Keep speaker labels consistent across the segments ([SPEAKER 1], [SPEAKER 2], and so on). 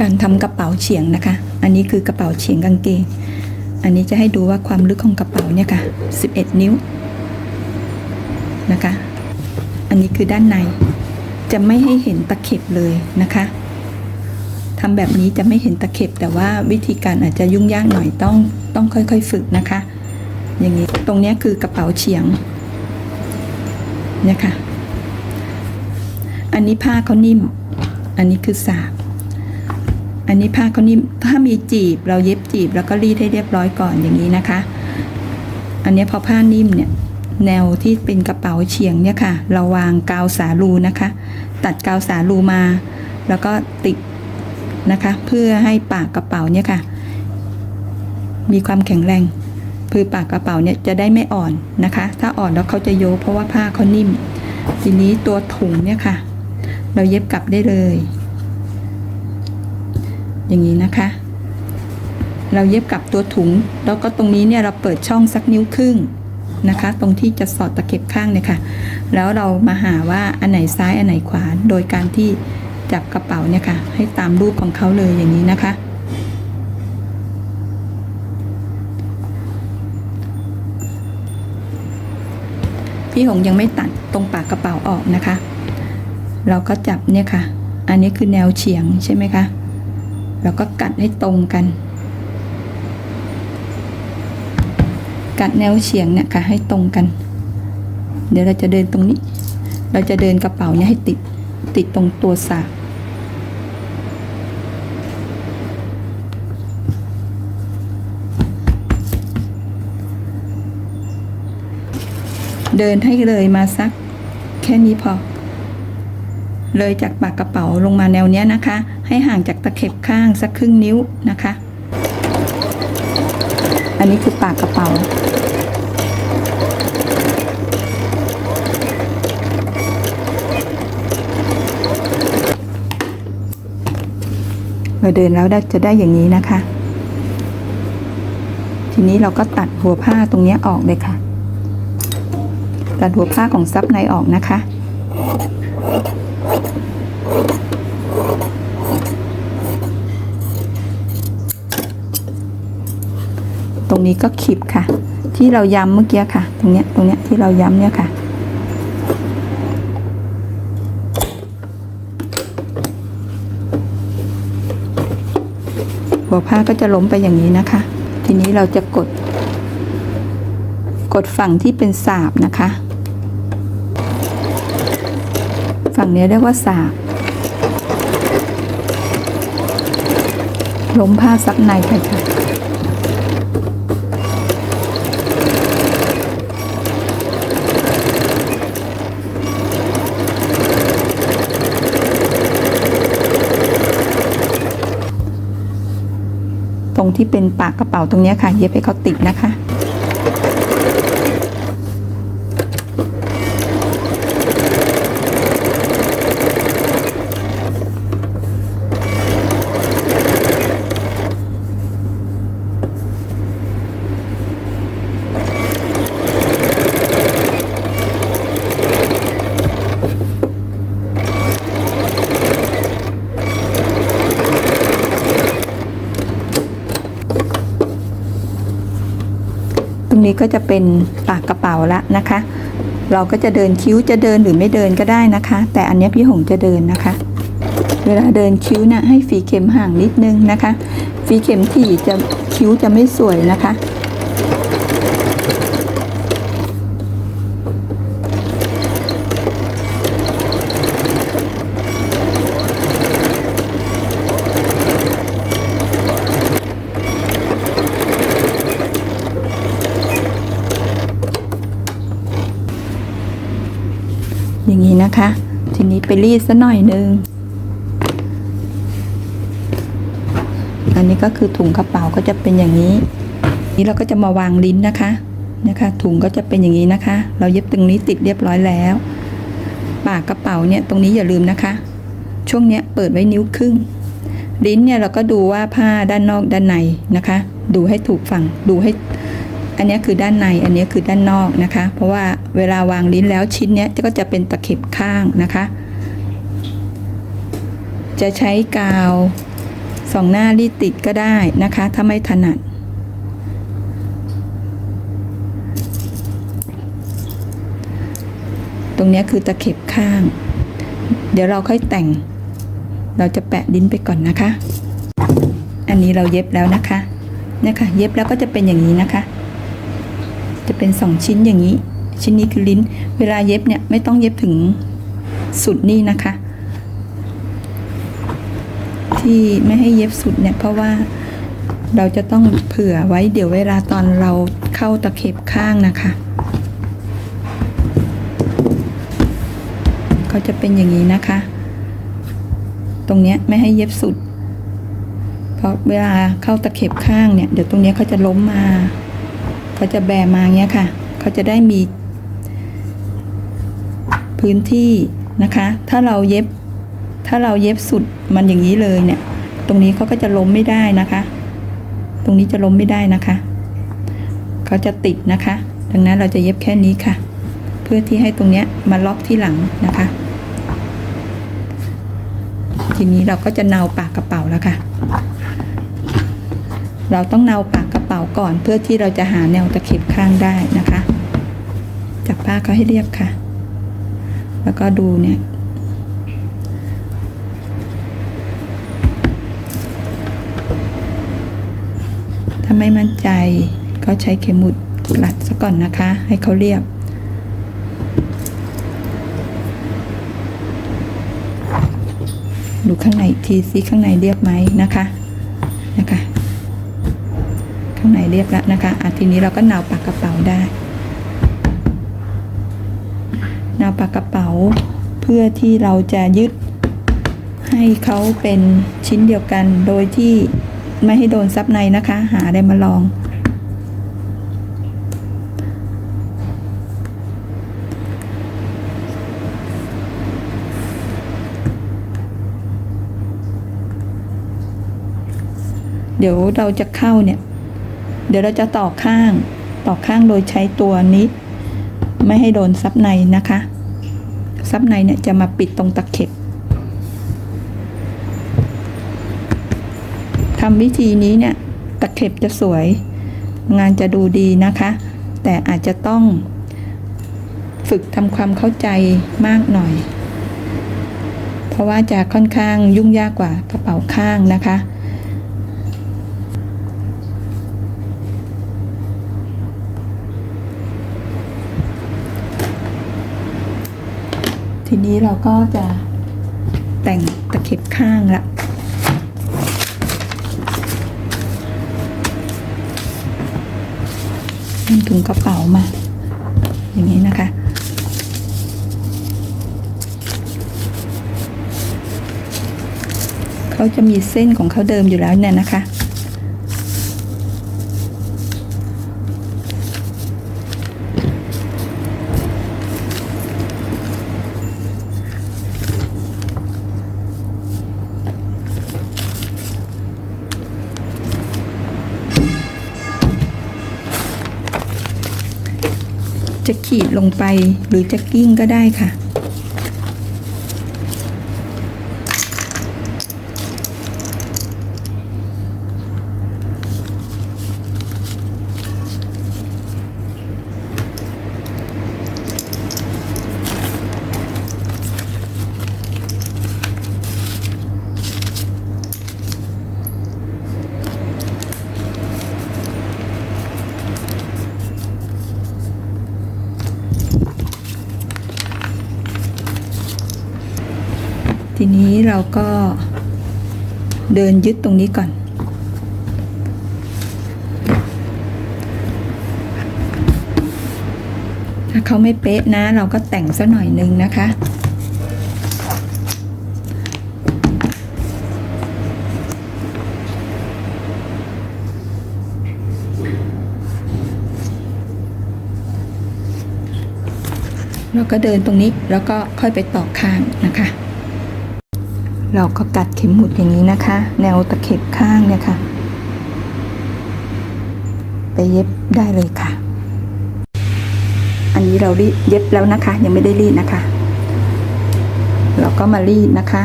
[SPEAKER 1] การทำกระเป๋าเฉียงนะคะ อันนี้คือกระเป๋าเฉียงกางเกง อันนี้จะให้ดูว่าความลึกของกระเป๋าเนี่ยค่ะ 11 นิ้วนะคะ อันนี้คือด้านในจะไม่ให้เห็นตะเข็บเลยนะคะทำแบบนี้จะไม่เห็นตะเข็บ แต่ว่าวิธีการอาจจะยุ่งยากหน่อยต้องต้องค่อยๆ ฝึกนะคะ อย่างนี้ตรงนี้คือกระเป๋าเฉียงเนี่ยค่ะ อันนี้ผ้าเขานิ่ม อันนี้คือสาก อันนี้ผ้าเขานิ่มถ้ามีจีบเราเย็บจีบ แล้วก็รีดให้เรียบร้อยก่อนอย่างนี้นะคะ อันนี้พอผ้านิ่มเนี่ยแนวที่เป็นกระเป๋าเฉียงเนี่ยค่ะ เราวางกาวสาลูนะคะ ตัดกาวสาลูมา แล้วก็ติดนะคะ เพื่อให้ปากกระเป๋าเนี่ยค่ะ มีความแข็งแรงคือปากกระเป๋าเนี่ยจะได้ไม่อ่อนนะคะ ถ้าอ่อนแล้วเขาจะโยเพราะว่าผ้าเขานิ่ม ทีนี้ตัวถุงเนี่ยค่ะ เราเย็บกลับได้เลย อย่างนี้นะคะ เราเย็บกับตัวถุง แล้วก็ตรงนี้เนี่ยเราเปิดช่องสักนิ้วครึ่งนะคะ ตรงที่จะสอดตะเข็บข้างเนี่ยค่ะ แล้วเรามาหาว่าอันไหนซ้ายอันไหนขวา โดยการที่จับกระเป๋าเนี่ยค่ะ ให้ตามรูปของเขาเลยอย่างนี้นะคะ พี่หงยังไม่ตัดตรงปากกระเป๋าออกนะคะ เราก็จับเนี่ยค่ะ อันนี้คือแนวเฉียงใช่ไหมคะ เราก็กัดให้ตรงกัน กัดแนวเฉียงเนี่ยค่ะให้ตรงกัน เดี๋ยวเราจะเดินตรงนี้ เราจะเดินกระเป๋าเนี่ยให้ติดติดตรงตัวสากเดินให้เลยมาสัก แค่นี้พอ เลยจากปากกระเป๋าลงมาแนวเนี้ยนะคะ ให้ห่างจากตะเข็บข้างสักครึ่งนิ้วนะคะ อันนี้คือปากกระเป๋า เราเดินแล้วได้จะได้อย่างนี้นะคะ ทีนี้เราก็ตัดหัวผ้าตรงนี้ออกเลยค่ะ ตัดหัวผ้าของซับในออกนะคะ ตรง นี้ก็ขีบค่ะ ที่เราย้ำเมื่อกี้ค่ะ ตรงเนี้ยตรงเนี้ยที่เราย้ำเนี่ยค่ะ หัวผ้าก็จะล้มไปอย่างนี้นะคะ ทีนี้เราจะกด กดฝั่งที่เป็นสาบนะคะ ฝั่งนี้เรียกว่าสาบล้มผ้าซับในไปค่ะ ที่เป็นปากกระเป๋าตรงนี้ค่ะ เย็บให้เขาติดนะคะ นี้ก็จะเป็นปากกระเป๋าละนะคะ เราก็จะเดินคิ้วจะเดินหรือไม่เดินก็ได้นะคะ แต่อันนี้พี่หงจะเดินนะคะ เวลาเดินคิ้วนะให้ฝีเข็มห่างนิดนึงนะคะฝีเข็มถี่จะคิ้วจะไม่สวยนะคะ อย่างนี้นะคะ ทีนี้ไปรีดซะหน่อยนึง อันนี้ก็คือถุงกระเป๋าก็จะเป็นอย่างนี้ นี้เราก็จะมาวางลิ้นนะคะนะคะถุงก็จะเป็นอย่างนี้นะคะ เราเย็บตรงนี้ติดเรียบร้อยแล้ว ปากกระเป๋าเนี่ยตรงนี้อย่าลืมนะคะ ช่วงเนี้ยเปิดไว้นิ้วครึ่ง ลิ้นเนี่ยเราก็ดูว่าผ้าด้านนอกด้านในนะคะ ดูให้ถูกฝั่งดูให้ อันนี้คือด้านในอันนี้คือด้านนอกนะคะ เพราะว่าเวลาวางลิ้นแล้วชิ้นนี้ก็จะเป็นตะเข็บข้างนะคะ จะใช้กาวสองหน้ารีดติดก็ได้นะคะ ถ้าไม่ถนัดตรงนี้คือตะเข็บข้าง เดี๋ยวเราค่อยแต่ง เราจะแปะลิ้นไปก่อนนะคะ อันนี้เราเย็บแล้วนะคะเนี่ยค่ะ เย็บแล้วก็จะเป็นอย่างนี้นะคะ เป็นสองชิ้นอย่างนี้ ชิ้นนี้คือลิ้น เวลาเย็บเนี่ยไม่ต้องเย็บถึงสุดนี่นะคะ ที่ไม่ให้เย็บสุดเนี่ยเพราะว่าเราจะต้องเผื่อไว้เดี๋ยวเวลาตอนเราเข้าตะเข็บข้างนะคะ ก็จะเป็นอย่างนี้นะคะ ตรงเนี้ยไม่ให้เย็บสุด เพราะเวลาเข้าตะเข็บข้างเนี่ย เดี๋ยวตรงเนี้ยเขาจะล้มมา เขาจะแบมาเงี้ยค่ะ เขาจะได้มี พื้นที่นะคะ ถ้าเราเย็บ ถ้าเราเย็บสุดมันอย่างนี้เลยเนี่ย ตรงนี้เขาก็จะล้มไม่ได้นะคะ ตรงนี้จะล้มไม่ได้นะคะ เขาจะติดนะคะ ดังนั้นเราจะเย็บแค่นี้ค่ะ เพื่อที่ให้ตรงเนี้ยมาล็อกที่หลังนะคะ ทีนี้เราก็จะเนาปากกระเป๋าแล้วค่ะ เราต้องเนาปากกระ ป๋าก่อนเพื่อที่เราจะหาแนวตะเข็บข้างได้นะคะ จับผ้าเขาให้เรียบค่ะ แล้วก็ดูเนี่ยถ้าไม่มั่นใจก็ใช้เข็มหมุดรัดซะก่อนนะคะ ให้เขาเรียบดูข้างในทีซิข้างในเรียบไหมนะคะนะคะ ข้างในเรียบแล้วนะคะอะทีนี้เราก็นาปากกระเป๋าได้นาปากกระเป๋าเพื่อที่เราจะยึดให้เขาเป็นชิ้นเดียวกันโดยที่ไม่ให้โดนซับในนะคะ หาอะไรมาลอง เดี๋ยวเราจะเข้าเนี่ย เดี๋ยวเราจะต่อข้างต่อข้างโดยใช้ตัวนี้ ไม่ให้โดนซับในนะคะ ซับในเนี่ยจะมาปิดตรงตะเข็บทำวิธีนี้เนี่ยตะเข็บจะสวย งานจะดูดีนะคะ แต่อาจจะต้องฝึกทำความเข้าใจมากหน่อย เพราะว่าจะค่อนข้างยุ่งยากกว่ากระเป๋าข้างนะคะ ทีนี้เราก็จะแต่งตะเข็บข้างละนำถุงกระเป๋ามา อย่างนี้นะคะ เขาจะมีเส้นของเขาเดิมอยู่แล้วเนี่ยนะคะ จะขีดลงไปหรือจะกิ้งก็ได้ค่ะ ทีนี้ เราก็เดินยึดตรงนี้ก่อน ถ้าเขาไม่เป๊ะนะ เราก็แต่งสักหน่อยนึงนะคะเราก็เดินตรงนี้แล้วก็ค่อยไปต่อข้างนะคะ เราก็กัดเข็มหมุดอย่างนี้นะคะ แนวตะเข็บข้างเนี่ยค่ะ ไปเย็บได้เลยค่ะ อันนี้เรารีเย็บแล้วนะคะ ยังไม่ได้รีดนะคะ เราก็มารีดนะคะ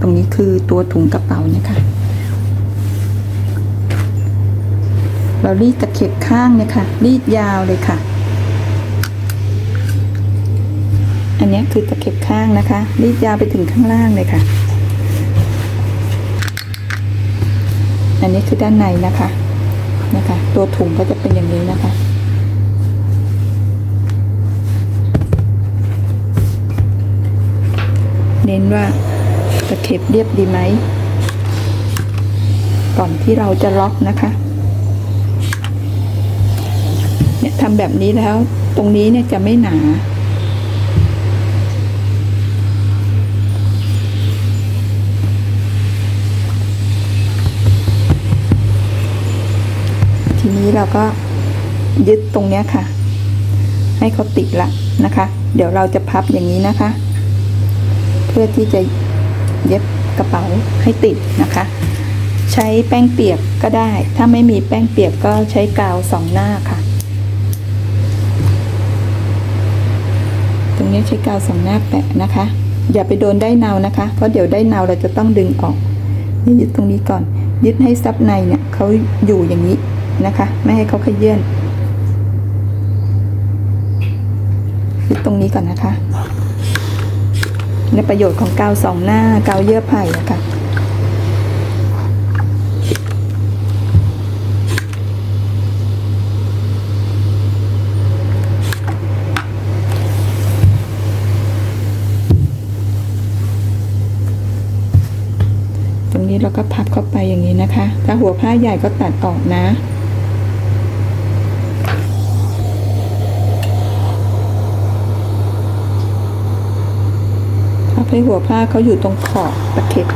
[SPEAKER 1] ตรงนี้คือตัวถุงกระเป๋าเนี่ยค่ะ เรารีดตะเข็บข้างเนี่ยค่ะ รีดยาวเลยค่ะอันนี้คือตะเข็บข้างนะคะ รีดยาวไปถึงข้างล่างเลยค่ะ อันนี้คือด้านในนะคะนะคะ ตัวถุงก็จะเป็นอย่างนี้นะคะเน้นว่าตะเข็บเรียบดีไหม ก่อนที่เราจะล็อกนะคะ เนี่ยทำแบบนี้แล้ว ตรงนี้เนี่ยจะไม่หนา ทีนี้เราก็ยึดตรงเนี้ยค่ะ ให้เขาติดละนะคะ เดี๋ยวเราจะพับอย่างนี้นะคะ เพื่อที่จะเย็บกระเป๋าให้ติดนะคะ ใช้แป้งเปียกก็ได้ ถ้าไม่มีแป้งเปียกก็ใช้กาวสองหน้าค่ะ ตรงนี้ใช้กาวสองหน้าแปะนะคะ อย่าไปโดนได้เนานะคะ เพราะเดี๋ยวได้เนาเราจะต้องดึงออกยึดตรงนี้ก่อน ยึดให้ซับในเนี่ยเขาอยู่อย่างนี้ นะคะ ไม่ให้เขาขยื่นยึดตรงนี้ก่อนนะคะในประโยชน์ของกาวสองหน้ากาวเยื่อไผ่อะค่ะตรงนี้เราก็พับเข้าไปอย่างนี้นะคะ ถ้าหัวผ้าใหญ่ก็ตัดออกนะ ให้หัวผ้าเขาอยู่ตรงขอบตะเข็บ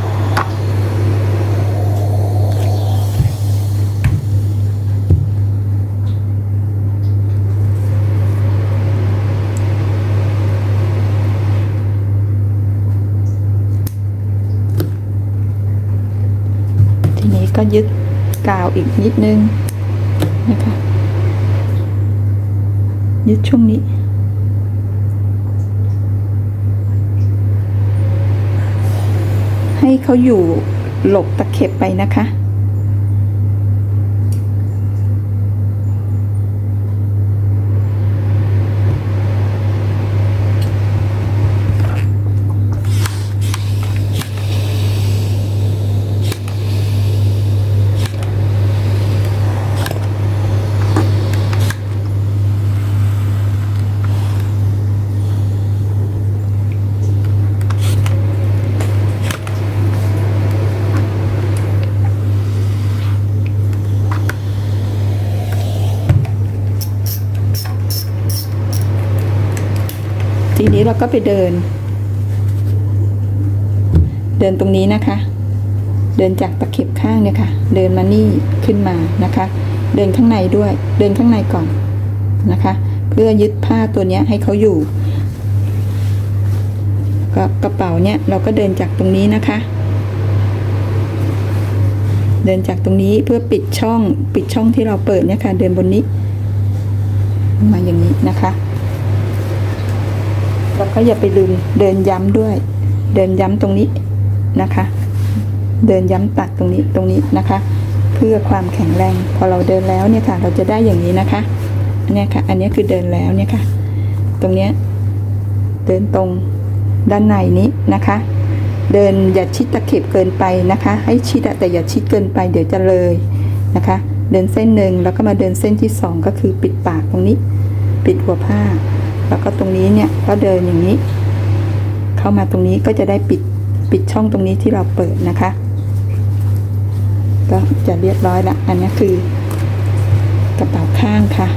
[SPEAKER 1] ทีนี้ก็ยึดกาวอีกนิดนึงนะคะยึดช่วงนี้ ให้เขาอยู่หลบตะเข็บไปนะคะ ทีนี้เราก็ไปเดิน เดินตรงนี้นะคะ เดินจากตะเข็บข้างเนี่ยค่ะ เดินมานี่ขึ้นมานะคะ เดินข้างในด้วย เดินข้างในก่อนนะคะ เพื่อยึดผ้าตัวเนี้ยให้เขาอยู่ก็กระเป๋าเนี่ยเราก็เดินจากตรงนี้นะคะ เดินจากตรงนี้เพื่อปิดช่องปิดช่องที่เราเปิดเนี่ยค่ะ เดินบนนี้ มาอย่างนี้นะคะ แล้วก็อย่าไปลืมเดินย้ำด้วย เดินย้ำตรงนี้นะคะ เดินย้ำตัดตรงนี้ตรงนี้นะคะ เพื่อความแข็งแรง พอเราเดินแล้วเนี่ยค่ะ เราจะได้อย่างนี้นะคะอันเนี้ยค่ะ อันนี้คือเดินแล้วเนี่ยค่ะ ตรงเนี้ยเดินตรงด้านในนี้นะคะ เดินอย่าชิดตะเข็บเกินไปนะคะ ให้ชิดแต่อย่าชิดเกินไป เดี๋ยวจะเลยนะคะ เดินเส้นหนึ่งแล้วก็มาเดินเส้นที่สองก็คือปิดปากตรงนี้ ปิดหัวผ้า แล้วก็ตรงนี้เนี่ยก็เดินอย่างนี้ เข้ามาตรงนี้ก็จะได้ปิดปิดช่องตรงนี้ที่เราเปิดนะคะ ก็จะเรียบร้อยละอันนี้คือกระเป๋าข้างค่ะ